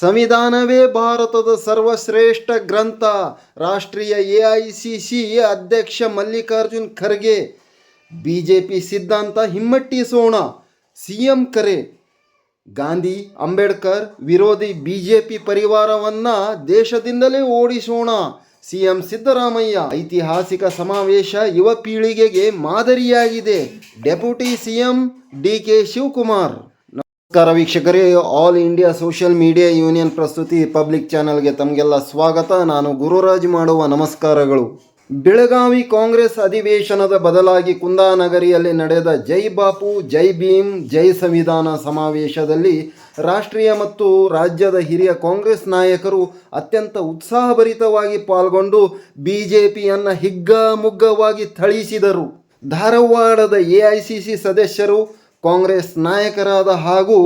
ಸಂವಿಧಾನವೇ ಭಾರತದ ಸರ್ವಶ್ರೇಷ್ಠ ಗ್ರಂಥ. ರಾಷ್ಟ್ರೀಯ ಎ ಐ ಸಿ ಸಿ ಅಧ್ಯಕ್ಷ Mallikarjun Kharge B J P ಸಿದ್ಧಾಂತ ಹಿಮ್ಮಟ್ಟಿಸೋಣ. ಸಿ ಎಂ ಕರೆ. ಗಾಂಧಿ, ಅಂಬೇಡ್ಕರ್ ವಿರೋಧಿ ಬಿ ಜೆ ಪಿ ಪರಿವಾರವನ್ನ ದೇಶದಿಂದಲೇ ಓಡಿಸೋಣ. ಸಿ ಎಂ ಸಿದ್ದರಾಮಯ್ಯ ಐತಿಹಾಸಿಕ ಸಮಾವೇಶ ಯುವ ಪೀಳಿಗೆಗೆ ಮಾದರಿಯಾಗಿದೆ. Deputy C M D K Shivakumar. ನಮಸ್ಕಾರ ವೀಕ್ಷಕರೇ all India social media union ಪ್ರಸ್ತುತಿ ಪಬ್ಲಿಕ್ ಚಾನೆಲ್ಗೆ ತಮಗೆಲ್ಲ ಸ್ವಾಗತ. ನಾನು ಗುರುರಾಜ್ ಮಾಡುವ ನಮಸ್ಕಾರಗಳು. ಬೆಳಗಾವಿ ಕಾಂಗ್ರೆಸ್ ಅಧಿವೇಶನದ ಬದಲಾಗಿ ಕುಂದಾನಗರಿಯಲ್ಲಿ ನಡೆದ ಜೈ ಬಾಪು, ಜೈ ಭೀಮ್, ಜೈ ಸಂವಿಧಾನ ಸಮಾವೇಶದಲ್ಲಿ ರಾಷ್ಟ್ರೀಯ ಮತ್ತು ರಾಜ್ಯದ ಹಿರಿಯ ಕಾಂಗ್ರೆಸ್ ನಾಯಕರು ಅತ್ಯಂತ ಉತ್ಸಾಹಭರಿತವಾಗಿ ಪಾಲ್ಗೊಂಡು ಬಿಜೆಪಿಯನ್ನು ಹಿಗ್ಗಾಮುಗ್ಗವಾಗಿ ಥಳಿಸಿದರು. ಧಾರವಾಡದ ಎಐಸಿಸಿ ಸದಸ್ಯರು ಕಾಂಗ್ರೆಸ್ ನಾಯಕರಾದ ಹಾಗೂ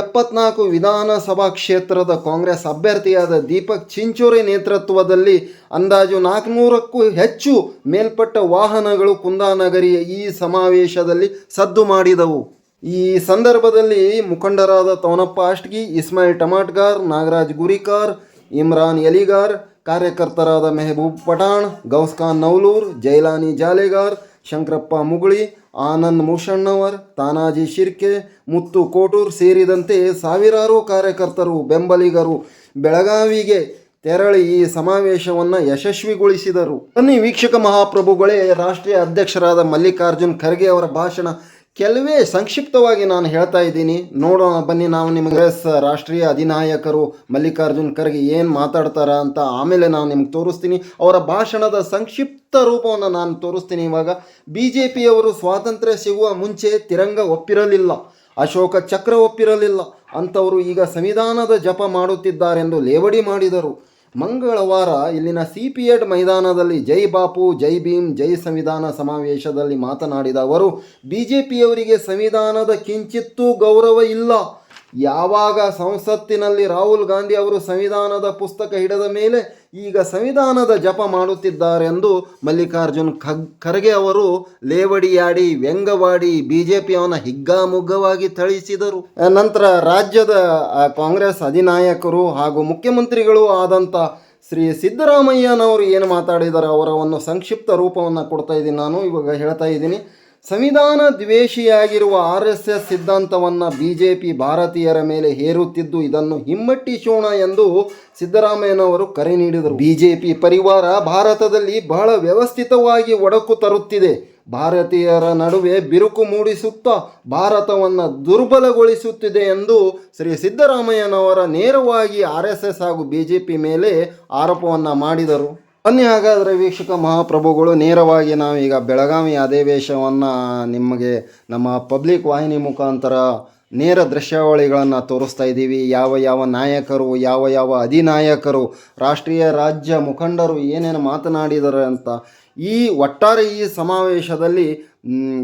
ಎಪ್ಪತ್ನಾಲ್ಕು ವಿಧಾನಸಭಾ ಕ್ಷೇತ್ರದ ಕಾಂಗ್ರೆಸ್ ಅಭ್ಯರ್ಥಿಯಾದ ದೀಪಕ್ ಚಿಂಚೋರೆ ನೇತೃತ್ವದಲ್ಲಿ ಅಂದಾಜು ನಾಲ್ಕುನೂರಕ್ಕೂ ಹೆಚ್ಚು ಮೇಲ್ಪಟ್ಟ ವಾಹನಗಳು ಕುಂದಾನಗರಿಯ ಈ ಸಮಾವೇಶದಲ್ಲಿ ಸದ್ದು ಮಾಡಿದವು. ಈ ಸಂದರ್ಭದಲ್ಲಿ ಮುಖಂಡರಾದ ತವನಪ್ಪ ಅಷ್ಟಗಿ, ಇಸ್ಮಾಯಿಲ್ ಟಮಾಟ್ಗಾರ್, ನಾಗರಾಜ್ ಗುರಿಕಾರ್, ಇಮ್ರಾನ್ ಯಲಿಗಾರ್ ಕಾರ್ಯಕರ್ತರಾದ ಮೆಹಬೂಬ್ ಪಠಾಣ್ ಗೌಸ್ಖಾನ್ ನೌಲೂರ್ ಜೈಲಾನಿ ಜಾಲೆಗಾರ್, ಶಂಕರಪ್ಪ ಮುಗುಳಿ ಆನಂದ್ ಮೂಷಣ್ಣವರ್, ತಾನಾಜಿ ಶಿರ್ಕೆ, ಮುತ್ತು ಕೋಟೂರ್ ಸೇರಿದಂತೆ ಸಾವಿರಾರು ಕಾರ್ಯಕರ್ತರು, ಬೆಂಬಲಿಗರು, ಬೆಳಗಾವಿಗೆ ತೆರಳಿ ಈ ಸಮಾವೇಶವನ್ನು ಯಶಸ್ವಿಗೊಳಿಸಿದರು. ಬನ್ನಿ ವೀಕ್ಷಕ ಮಹಾಪ್ರಭುಗಳೇ, ರಾಷ್ಟ್ರೀಯ ಅಧ್ಯಕ್ಷರಾದ ಮಲ್ಲಿಕಾರ್ಜುನ್ ಖರ್ಗೆ ಅವರ ಭಾಷಣ ಕೆಲವೇ ಸಂಕ್ಷಿಪ್ತವಾಗಿ ನಾನು ಹೇಳ್ತಾ ಇದ್ದೀನಿ. ನೋಡೋಣ, ಬನ್ನಿ ನಾವು ನಿಮಗೆ ರಾಷ್ಟ್ರೀಯ ಅಧಿನಾಯಕರು ಮಲ್ಲಿಕಾರ್ಜುನ್ ಖರ್ಗೆ ಏನು ಮಾತಾಡ್ತಾರ ಅಂತ ಆಮೇಲೆ ನಾನು ನಿಮ್ಗೆ ತೋರಿಸ್ತೀನಿ. ಅವರ ಭಾಷಣದ ಸಂಕ್ಷಿಪ್ತ ರೂಪವನ್ನು ನಾನು ತೋರಿಸ್ತೀನಿ ಇವಾಗ. ಬಿ ಜೆ ಪಿಯವರು ಸ್ವಾತಂತ್ರ್ಯ ಸಿಗುವ ಮುಂಚೆ ತಿರಂಗ ಒಪ್ಪಿರಲಿಲ್ಲ. ಅಶೋಕ ಚಕ್ರ ಒಪ್ಪಿರಲಿಲ್ಲ. ಅಂಥವರು ಈಗ ಸಂವಿಧಾನದ ಜಪ ಮಾಡುತ್ತಿದ್ದಾರೆಂದು ಲೇವಡಿ ಮಾಡಿದರು. ಮಂಗಳವಾರ ಇಲ್ಲಿನ ಸಿ ಪಿ ಮೈದಾನದಲ್ಲಿ ಜೈ ಬಾಪು, ಜೈ ಭೀಮ್, ಜೈ ಸಂವಿಧಾನ ಸಮಾವೇಶದಲ್ಲಿ ಮಾತನಾಡಿದ ಅವರು ಬಿ ಸಂವಿಧಾನದ ಕಿಂಚಿತ್ತೂ ಗೌರವ ಇಲ್ಲ. ಯಾವಾಗ ಸಂಸತ್ತಿನಲ್ಲಿ ರಾಹುಲ್ ಗಾಂಧಿ ಅವರು ಸಂವಿಧಾನದ ಪುಸ್ತಕ ಹಿಡಿದ ಮೇಲೆ ಈಗ ಸಂವಿಧಾನದ ಜಪ ಮಾಡುತ್ತಿದ್ದಾರೆಂದು ಮಲ್ಲಿಕಾರ್ಜುನ್ ಖಗ್, ಖರ್ಗೆ ಅವರು ಲೇವಡಿಯಾಡಿ, ವ್ಯಂಗವಾಡಿ ಬಿ ಜೆ ಪಿಯವನ್ನ ಹಿಗ್ಗಾಮುಗ್ಗವಾಗಿ ಥಳಿಸಿದರು. ನಂತರ ರಾಜ್ಯದ ಕಾಂಗ್ರೆಸ್ ಅಧಿನಾಯಕರು ಹಾಗೂ ಮುಖ್ಯಮಂತ್ರಿಗಳು ಆದಂಥ ಶ್ರೀ ಸಿದ್ದರಾಮಯ್ಯನವರು ಏನು ಮಾತಾಡಿದ್ದಾರೆ ಅವರ ಒಂದು ಸಂಕ್ಷಿಪ್ತ ರೂಪವನ್ನು ಕೊಡ್ತಾ ಇದ್ದೀನಿ ನಾನು. ಇವಾಗ ಹೇಳ್ತಾ ಇದ್ದೀನಿ. ಸಂವಿಧಾನ ದ್ವೇಷಿಯಾಗಿರುವ ಆರ್ ಎಸ್ ಎಸ್ ಸಿದ್ಧಾಂತವನ್ನು ಬಿ ಜೆ ಪಿ ಭಾರತೀಯರ ಮೇಲೆ ಹೇರುತ್ತಿದ್ದು ಇದನ್ನು ಹಿಮ್ಮಟ್ಟಿಸೋಣ ಎಂದು ಸಿದ್ದರಾಮಯ್ಯನವರು ಕರೆ ನೀಡಿದರು. ಬಿ ಜೆ ಪಿ ಪರಿವಾರ ಭಾರತದಲ್ಲಿ ಬಹಳ ವ್ಯವಸ್ಥಿತವಾಗಿ ಒಡಕು ತರುತ್ತಿದೆ. ಭಾರತೀಯರ ನಡುವೆ ಬಿರುಕು ಮೂಡಿಸುತ್ತಾ ಭಾರತವನ್ನು ದುರ್ಬಲಗೊಳಿಸುತ್ತಿದೆ ಎಂದು ಶ್ರೀ ಸಿದ್ದರಾಮಯ್ಯನವರ ನೇರವಾಗಿ ಆರ್ ಎಸ್ ಎಸ್ ಹಾಗೂ ಬಿ ಜೆ ಪಿ ಮೇಲೆ ಆರೋಪವನ್ನು ಮಾಡಿದರು. ಬನ್ನಿ ಹಾಗಾದರೆ ವೀಕ್ಷಕ ಮಹಾಪ್ರಭುಗಳು, ನೇರವಾಗಿ ನಾವೀಗ ಬೆಳಗಾವಿ ಅಧಿವೇಶವನ್ನು ನಿಮಗೆ ನಮ್ಮ ಪಬ್ಲಿಕ್ ವಾಹಿನಿ ಮುಖಾಂತರ ನೇರ ದೃಶ್ಯಾವಳಿಗಳನ್ನು ತೋರಿಸ್ತಾ ಇದ್ದೀವಿ. ಯಾವ ಯಾವ ನಾಯಕರು, ಯಾವ ಯಾವ ಅಧಿನಾಯಕರು, ರಾಷ್ಟ್ರೀಯ ರಾಜ್ಯ ಮುಖಂಡರು ಏನೇನು ಮಾತನಾಡಿದ್ದಾರೆ ಅಂತ ಈ ಒಟ್ಟಾರೆ ಈ ಸಮಾವೇಶದಲ್ಲಿ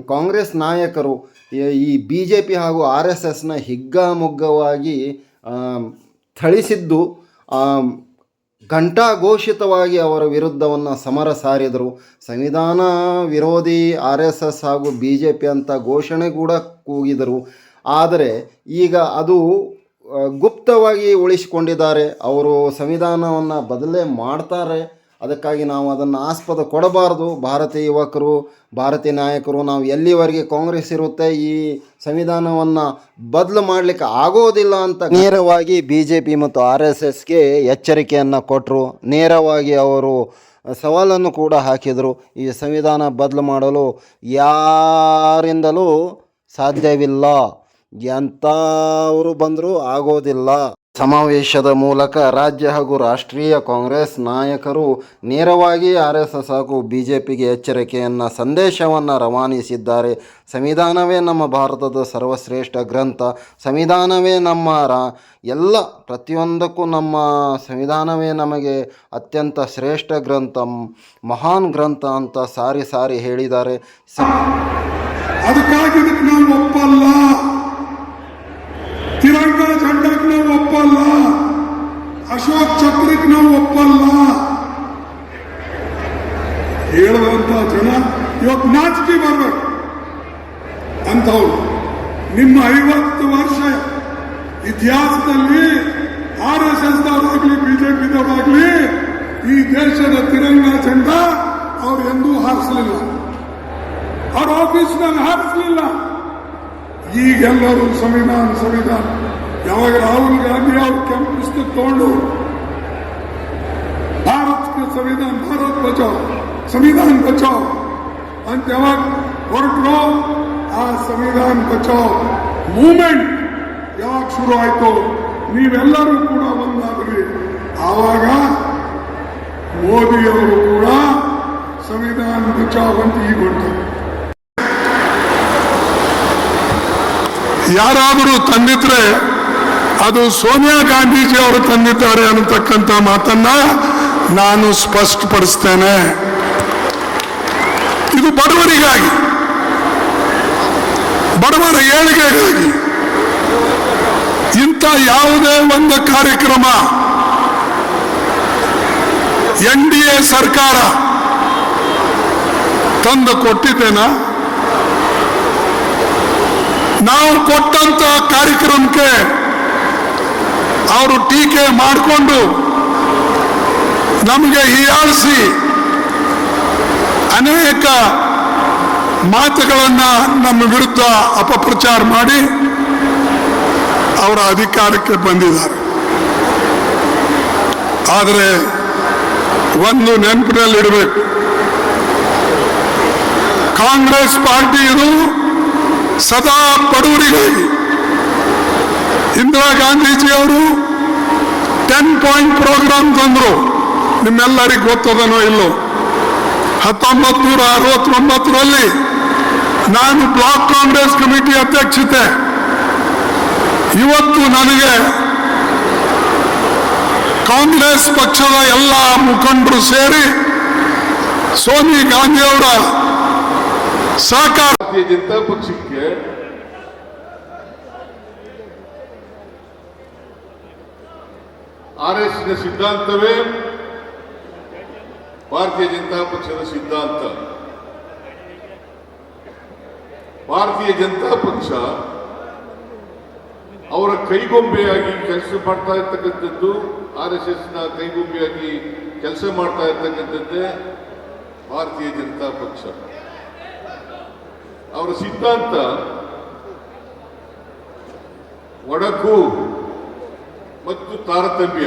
ಕಾಂಗ್ರೆಸ್ ನಾಯಕರು, ಈ- ಬಿ ಜೆ ಪಿ ಹಾಗೂ ಆರ್ ಎಸ್ ಎಸ್ನ ಹಿಗ್ಗಾಮುಗ್ಗವಾಗಿ ಥಳಿಸಿದ್ದು ಘಂಟಾಘೋಷಿತವಾಗಿ ಅವರ ವಿರುದ್ಧವನ್ನು ಸಮರ ಸಾರಿದರು. ಸಂವಿಧಾನ ವಿರೋಧಿ ಆರ್ ಎಸ್ ಎಸ್ ಹಾಗೂ ಬಿ ಜೆ ಪಿ ಅಂತ ಘೋಷಣೆ ಕೂಡ ಕೂಗಿದರು. ಆದರೆ ಈಗ ಅದು ಗುಪ್ತವಾಗಿ ಉಳಿಸಿಕೊಂಡಿದ್ದಾರೆ. ಅವರು ಸಂವಿಧಾನವನ್ನು ಬದಲೇ ಮಾಡ್ತಾರೆ. ಅದಕ್ಕಾಗಿ ನಾವು ಅದನ್ನು ಆಸ್ಪದ ಕೊಡಬಾರ್ದು. ಭಾರತೀಯ ಯುವಕರು, ಭಾರತೀಯ ನಾಯಕರು, ನಾವು ಎಲ್ಲಿವರೆಗೆ ಕಾಂಗ್ರೆಸ್ ಇರುತ್ತೆ, ಈ ಸಂವಿಧಾನವನ್ನು ಬದಲು ಮಾಡಲಿಕ್ಕೆ ಆಗೋದಿಲ್ಲ ಅಂತ ನೇರವಾಗಿ ಬಿ ಜೆ ಪಿ ಮತ್ತು ಆರ್ ಎಸ್ ಎಸ್ಗೆ ಎಚ್ಚರಿಕೆಯನ್ನು ಕೊಟ್ಟರು ನೇರವಾಗಿ ಅವರು ಸವಾಲನ್ನು ಕೂಡ ಹಾಕಿದರು. ಈ ಸಂವಿಧಾನ ಬದಲು ಮಾಡಲು ಯಾರಿಂದಲೂ ಸಾಧ್ಯವಿಲ್ಲ. ಎಂಥವರು ಬಂದರೂ ಆಗೋದಿಲ್ಲ. ಸಮಾವೇಶದ ಮೂಲಕ ರಾಜ್ಯ ಹಾಗೂ ರಾಷ್ಟ್ರೀಯ ಕಾಂಗ್ರೆಸ್ ನಾಯಕರು ನೇರವಾಗಿ ಆರ್ ಎಸ್ ಎಸ್ ಹಾಗೂ ಬಿ ಜೆ ಪಿಗೆ ಎಚ್ಚರಿಕೆಯನ್ನು, ಸಂದೇಶವನ್ನು ರವಾನಿಸಿದ್ದಾರೆ. ಸಂವಿಧಾನವೇ ನಮ್ಮ ಭಾರತದ ಸರ್ವಶ್ರೇಷ್ಠ ಗ್ರಂಥ. ಸಂವಿಧಾನವೇ ನಮ್ಮ ರಾ, ಎಲ್ಲ ಪ್ರತಿಯೊಂದಕ್ಕೂ ನಮ್ಮ ಸಂವಿಧಾನವೇ ನಮಗೆ ಅತ್ಯಂತ ಶ್ರೇಷ್ಠ ಗ್ರಂಥ, ಮಹಾನ್ ಗ್ರಂಥ ಅಂತ ಸಾರಿ ಸಾರಿ ಹೇಳಿದ್ದಾರೆ. ಅದಕ್ಕಾಗಿ ನಾವು ಒಪ್ಪಲ್ಲ. ನಾಚಿಕೆ ಬರಬೇಕು ಅಂಥವ್ರು. ನಿಮ್ಮ ಐವತ್ತು ವರ್ಷ ಇತಿಹಾಸದಲ್ಲಿ ಆರ್ ಎಸ್ ಎಸ್ ದವರಾಗ್ಲಿ ಬಿಜೆಪಿದವರಾಗ್ಲಿ ಈ ದೇಶದ ತಿರಂಗ ಚಂಡ ಅವ್ರು ಎಂದೂ ಹಾರಿಸಲಿಲ್ಲ. ಅವ್ರ ಆಫೀಸ್ನಲ್ಲಿ ಹಾರಿಸಲಿಲ್ಲ. ಈಗೆಲ್ಲರೂ ಸಂವಿಧಾನ ಸಂವಿಧಾನ. ಯಾವಾಗ ರಾಹುಲ್ ಗಾಂಧಿ ಅವರು ಕೆಂಪು ಪುಸ್ತಕ ತಗೊಂಡು ಭಾರತಕ್ಕೆ ಸಂವಿಧಾನ, ಭಾರತ್ ಬಚಾವ್, ಸಂವಿಧಾನ ಬಚಾವ್. ಅಂತ ಯಾವಾಗ ಹೊರಟರು, ಆ ಸಂವಿಧಾನ ಬಚಾವ್ ಮೂಮೆಂಟ್ ಯಾವಾಗ ಶುರು ಆಯ್ತು, ನೀವೆಲ್ಲರೂ ಕೂಡ ಒಂದಾದ್ರಿ ಆವಾಗ ಮೋದಿಯವರು ಕೂಡ ಸಂವಿಧಾನ ಬಚಾವ್ ಅಂತ ಈಗ ಯಾರಾದರೂ ತಂದಿದ್ರೆ ಅದು ಸೋನಿಯಾ ಗಾಂಧೀಜಿ ಅವರು ತಂದಿದ್ದಾರೆ ಅನ್ನತಕ್ಕಂಥ ಮಾತನ್ನ ನಾನು ಸ್ಪಷ್ಟಪಡಿಸ್ತೇನೆ. ಇದು ಬಡವರಿಗಾಗಿ, ಬಡವರ ಏಳಿಗೆಗಾಗಿ. ಇಂಥ ಯಾವುದೇ ಒಂದು ಕಾರ್ಯಕ್ರಮ, ಎನ್ ಡಿ ಎ ಸರ್ಕಾರ ತಂದು ಕೊಟ್ಟಿದ್ದೇನ? ನಾವು ಕೊಟ್ಟಂತ ಕಾರ್ಯಕ್ರಮಕ್ಕೆ ಅವರು ಟೀಕೆ ಮಾಡಿಕೊಂಡು ನಮಗೆ ಹೀಯಾಳಿಸಿ ಅನೇಕ ಮಾತುಗಳನ್ನು ನಮ್ಮ ವಿರುದ್ಧ ಅಪಪ್ರಚಾರ ಮಾಡಿ ಅವರ ಅಧಿಕಾರಕ್ಕೆ ಬಂದಿದ್ದಾರೆ. ಆದರೆ ಒಂದು ನೆನಪಿನಲ್ಲಿಡಬೇಕು ಕಾಂಗ್ರೆಸ್ ಪಾರ್ಟಿ ಇದು ಸದಾ ಬಡವರಿಗಾಗಿ ಇಂದಿರಾ ಗಾಂಧೀಜಿ ಅವರು ಟೆನ್ ಪಾಯಿಂಟ್ ಪ್ರೋಗ್ರಾಮ್ ತಂದರು. ನಿಮ್ಮೆಲ್ಲರಿಗೂ ಗೊತ್ತದನೋ ಇಲ್ಲೋ? ಹತ್ತೊಂಬತ್ತು ನೂರ ಅರವತ್ತೊಂಬತ್ತರಲ್ಲಿ ನಾನು ಬ್ಲಾಕ್ ಕಾಂಗ್ರೆಸ್ ಕಮಿಟಿ ಅಧ್ಯಕ್ಷತೆ. ಇವತ್ತು ನನಗೆ ಕಾಂಗ್ರೆಸ್ ಪಕ್ಷದ ಎಲ್ಲ ಮುಖಂಡರು ಸೇರಿ ಸೋನಿ ಗಾಂಧಿಯವರ ಸಹಕಾರ ಜನತಾ ಪಕ್ಷಕ್ಕೆ ಆರ್ ಎಸ್ ಸಿದ್ಧಾಂತವೇ ಭಾರತೀಯ ಜನತಾ ಪಕ್ಷದ ಸಿದ್ಧಾಂತ. ಭಾರತೀಯ ಜನತಾ ಪಕ್ಷ ಅವರ ಕೈಗೊಂಬೆಯಾಗಿ ಕೆಲಸ ಮಾಡ್ತಾ ಇರ್ತಕ್ಕಂಥದ್ದು, ಆರ್ ಎಸ್ ಎಸ್ನ ಕೈಗೊಂಬೆಯಾಗಿ ಕೆಲಸ ಮಾಡ್ತಾ ಇರ್ತಕ್ಕಂಥದ್ದೇ ಭಾರತೀಯ ಜನತಾ ಪಕ್ಷ. ಅವರ ಸಿದ್ಧಾಂತ, ಒಡಕು ಮತ್ತು ತಾರತಮ್ಯ.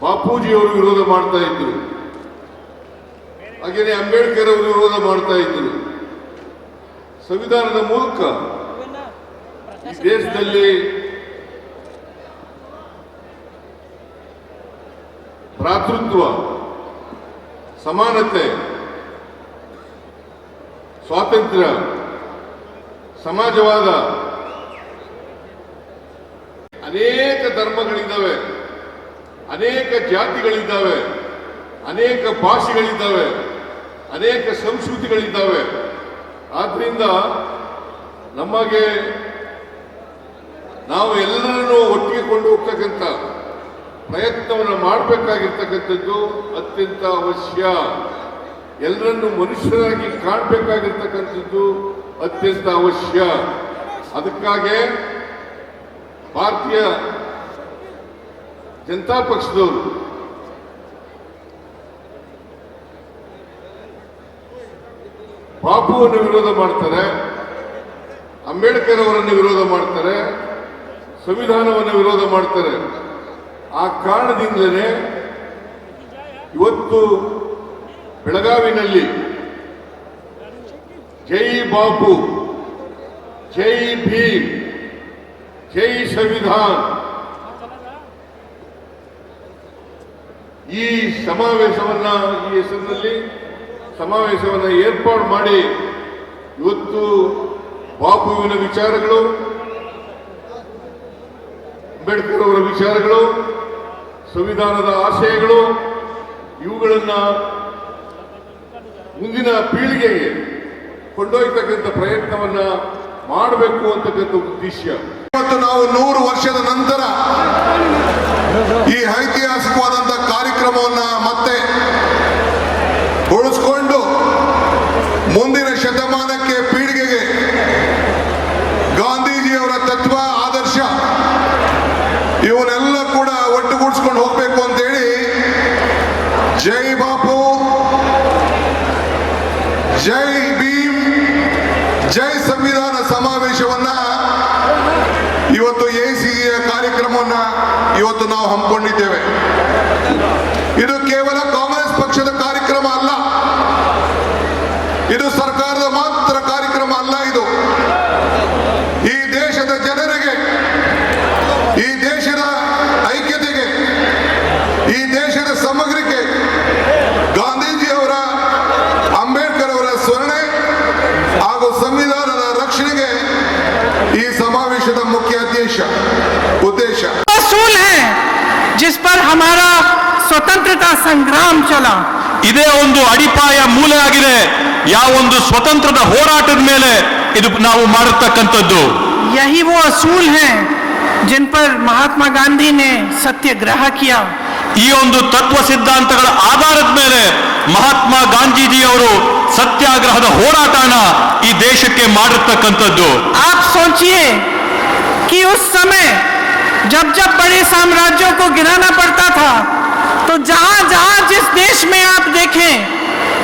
ಬಾಪೂಜಿಯವರು ವಿರೋಧ ಮಾಡ್ತಾ ಇದ್ರು. ಹಾಗೆಯೇ ಅಂಬೇಡ್ಕರ್ ಅವರು ವಿರೋಧ ಮಾಡ್ತಾ ಇದ್ರು. ಸಂವಿಧಾನದ ಮೂಲಕ ಈ ದೇಶದಲ್ಲಿ ಭ್ರಾತೃತ್ವ, ಸಮಾನತೆ, ಸ್ವಾತಂತ್ರ್ಯ, ಸಮಾಜವಾದ ಅನೇಕ ಧರ್ಮಗಳಿದ್ದಾವೆ. ಅನೇಕ ಜಾತಿಗಳಿದ್ದಾವೆ, ಅನೇಕ ಭಾಷೆಗಳಿದ್ದಾವೆ, ಅನೇಕ ಸಂಸ್ಕೃತಿಗಳಿದ್ದಾವೆ. ಆದ್ರಿಂದ ನಮಗೆ ನಾವು ಎಲ್ಲರನ್ನೂ ಒಟ್ಟಿಗೆ ಕೊಂಡು ಹೋಗ್ತಕ್ಕಂಥ ಪ್ರಯತ್ನವನ್ನು ಮಾಡಬೇಕಾಗಿರ್ತಕ್ಕಂಥದ್ದು ಅತ್ಯಂತ ಅವಶ್ಯ. ಎಲ್ಲರನ್ನು ಮನುಷ್ಯರಾಗಿ ಕಾಣಬೇಕಾಗಿರ್ತಕ್ಕಂಥದ್ದು ಅತ್ಯಂತ ಅವಶ್ಯ. ಅದಕ್ಕಾಗಿ ಭಾರತೀಯ ಜನತಾ ಪಕ್ಷದವರು. ಬಾಪುವನ್ನು ವಿರೋಧ ಮಾಡ್ತಾರೆ ಅಂಬೇಡ್ಕರ್ ಅವರನ್ನು ವಿರೋಧ ಮಾಡ್ತಾರೆ, ಸಂವಿಧಾನವನ್ನು ವಿರೋಧ ಮಾಡ್ತಾರೆ. ಆ ಕಾರಣದಿಂದಲೇ ಇವತ್ತು ಬೆಳಗಾವಿನಲ್ಲಿ ಜೈ ಬಾಪು ಜೈ ಭೀಮ್, ಜೈ ಸಂವಿಧಾನ್. ಈ ಸಮಾವೇಶವನ್ನ ಈ ಹೆಸರಿನಲ್ಲಿ ಸಮಾವೇಶವನ್ನು ಏರ್ಪಾಡು ಮಾಡಿ ಇವತ್ತು ಬಾಪುವಿನ ವಿಚಾರಗಳು, ಅಂಬೇಡ್ಕರ್ ಅವರ ವಿಚಾರಗಳು, ಸಂವಿಧಾನದ ಆಶಯಗಳು, ಇವುಗಳನ್ನ ಮುಂದಿನ ಪೀಳಿಗೆಗೆ ಕೊಂಡೊಯ್ತಕ್ಕಂಥ ಪ್ರಯತ್ನವನ್ನ ಮಾಡಬೇಕು ಅಂತಕ್ಕಂಥ ಉದ್ದೇಶ. ಇವತ್ತು ನಾವು ನೂರು ವರ್ಷದ ನಂತರ ಈ ಐತಿಹಾಸಿಕವಾದಂತ ಕಾರ್ಯಕ್ರಮವನ್ನ ಮತ್ತೆ ಉಳಿಸ್ಕೊಂಡು ಮುಂದಿನ ಶತಮಾನಕ್ಕೆ ಪೀಳಿಗೆಗೆ ಗಾಂಧೀಜಿಯವರ ತತ್ವ ಆದರ್ಶ ಇವನ್ನೆಲ್ಲ ಕೂಡ ಒಟ್ಟುಗೂಡಿಸ್ಕೊಂಡು ಹೋಗ್ಬೇಕು ಅಂತೇಳಿ ಜೈ ಬಾಪು ಜೈ ಭೀಮ್ ಜೈ ಸಂವಿಧಾನ ಸಮಾವೇಶವನ್ನ ಇವತ್ತು ಎಸಿಯ ಕಾರ್ಯಕ್ರಮವನ್ನ ಇವತ್ತು ನಾವು ಹಮ್ಮಿಕೊಂಡಿದ್ದೇವೆ. ಇದು ಕೇವಲ ಕಾಂಗ್ರೆಸ್ ಪಕ್ಷದ ಕಾರ್ಯಕ್ರಮ ಅಲ್ಲ. ಇದು ಸರ್ಕಾರದ ಮಾತ್ರ स्वतंत्रता संग्राम चला ಇದೇ ಒಂದು ಅಡಿಪಾಯ ಮೂಲೆ ಆಗಿದೆ ಯಾವೊಂದು ಸ್ವತಂತ್ರದ ಹೋರಾಟದ ಮೇಲೆ ಇದು ನಾವು ಮಾಡಿರ್ತಕ್ಕಂಥದ್ದು यही वो असूल हैं जिन पर महात्मा गांधी ने सत्याग्रह किया ಈ ಒಂದು ತತ್ವ ಸಿದ್ಧಾಂತಗಳ ಆಧಾರದ ಮೇಲೆ ಮಹಾತ್ಮ ಗಾಂಧೀಜಿಯವರು ಸತ್ಯಾಗ್ರಹದ ಹೋರಾಟನ ಈ ದೇಶಕ್ಕೆ ಮಾಡಿರ್ತಕ್ಕಂಥದ್ದು आप सोचिए कि उस समय जब जब बड़े साम्राज्यों को गिराना पड़ता था तो जहां जहां जिस देश में आप देखें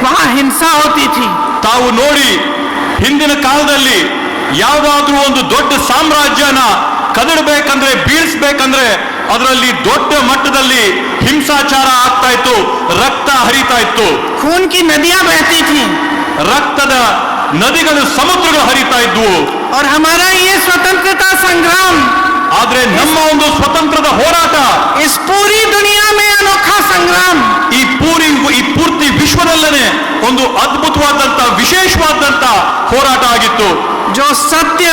वहां हिंसा होती थी ತಾವು ನೋಡಿ ಹಿಂದಿನ ಕಾಲದಲ್ಲಿ ಯಾವುದಾದ್ರೂ ಒಂದು ದೊಡ್ಡ ಸಾಮ್ರಾಜ್ಯನ ಕದಡಬೇಕಂದ್ರೆ ಬೀಳಿಸ್ಬೇಕಂದ್ರೆ ಅದರಲ್ಲಿ ದೊಡ್ಡ ಮಟ್ಟದಲ್ಲಿ ಹಿಂಸಾಚಾರ ಆಗ್ತಾ ಇತ್ತು ರಕ್ತ ಹರಿತಾ ಇತ್ತು खून की नदियां बहती थीं ರಕ್ತದ ನದಿಗಳು ಸಮುದ್ರಗಳು ಹರಿತಾ ಇದ್ವು और हमारा ये स्वतंत्रता संग्राम ಆದ್ರೆ ನಮ್ಮ ಒಂದು ಸ್ವತಂತ್ರದ ಹೋರಾಟ इस पूरी दुनिया में अनोखा संग्राम ಈ ಪೂರಿ ಈ ಪೂರ್ತಿ ವಿಶ್ವದಲ್ಲೇ ಒಂದು ಅದ್ಭುತವಾದಂತ ವಿಶೇಷವಾದಂತ ಹೋರಾಟ ಆಗಿತ್ತು जो सत्य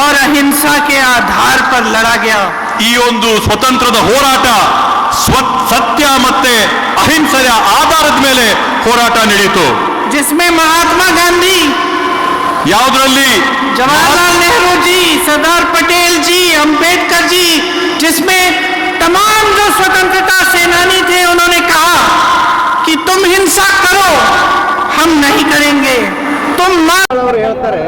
और अहिंसा के आधार पर लड़ा गया ಈ ಒಂದು ಸ್ವತಂತ್ರದ ಹೋರಾಟ ಸ್ವ ಸತ್ಯ ಮತ್ತೆ ಅಹಿಂಸೆಯ ಆಧಾರದ ಮೇಲೆ ಹೋರಾಟ ನಡೆಯಿತು जिसमें महात्मा गांधी ಯಾವುದರಲ್ಲಿ जवाहरलाल नेहरू जी सरदार पटेल जी अंबेडकर जी जिसमें तमाम जो स्वतंत्रता सेनानी थे उन्होंने कहा कि तुम हिंसा करो हम नहीं करेंगे तुम मार ಅವರು ಹೇಳ್ತಾರೆ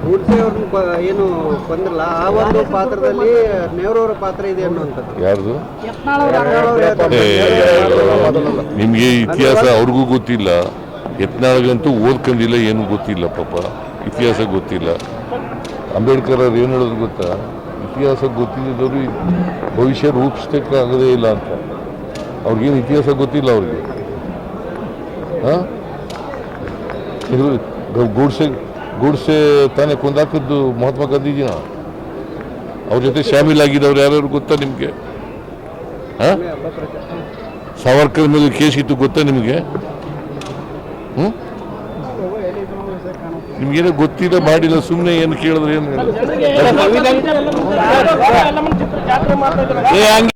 ಗೂಡ್ಸೆ ಅವ್ರನ್ನ ಬ- ಏನು ಬಂದ್ರಲ್ಲ ಆ ಒಂದು ಪಾತ್ರದಲ್ಲಿ ನೆಹರೂರ ಪಾತ್ರ ಇದೆ ಅನ್ನುವಂಥದ್ದು ಯಾರ್ದು ಅವ್ರು ಹೇಳ್ತಾರೆ, ನಿಮ್ಗೆ ಇತಿಹಾಸ ಅವ್ರಿಗೂ ಗೊತ್ತಿಲ್ಲ ಯತ್ನಾಳ್ಗಂತೂ ಓದ್ಕೊಂಡಿಲ್ಲ ಏನು ಗೊತ್ತಿಲ್ಲ ಪಾಪ ಇತಿಹಾಸ ಗೊತ್ತಿಲ್ಲ. ಅಂಬೇಡ್ಕರ್ ಅವ್ರು ಏನು ಹೇಳೋದು ಗೊತ್ತಾ? ಇತಿಹಾಸ ಗೊತ್ತಿದ್ದವರು ಭವಿಷ್ಯ ಆಗೋದೇ ಇಲ್ಲ ಅಂತ. ಅವ್ರಿಗೇನು ಇತಿಹಾಸ ಗೊತ್ತಿಲ್ಲ ಅವ್ರಿಗೆ. ಹಾಂ? ಗೂಡ್ಸೆ ಗೂಡ್ಸೆ ತಾನೇ ಕೊಂದಾಕಿದ್ದು ಮಹಾತ್ಮ ಗಾಂಧೀಜಿನ? ಅವ್ರ ಜೊತೆ ಶಾಮೀಲಾಗಿದ್ದವ್ರು ಯಾರ್ಯಾರು ಗೊತ್ತಾ ನಿಮಗೆ? ಹಾಂ? ಸಾವರ್ಕರ್ ಮೇಲೆ ಕೇಸ್ ಇತ್ತು ಗೊತ್ತಾ ನಿಮಗೆ? ನಿಮ್ಗೇನೋ ಗೊತ್ತಿಲ್ಲ ಮಾಡಿಲ್ಲ ಸುಮ್ಮನೆ ಏನು ಕೇಳಿದ್ರೆ ಏನು ಹೇಳೋದು? ಏ, ಹಂಗೆ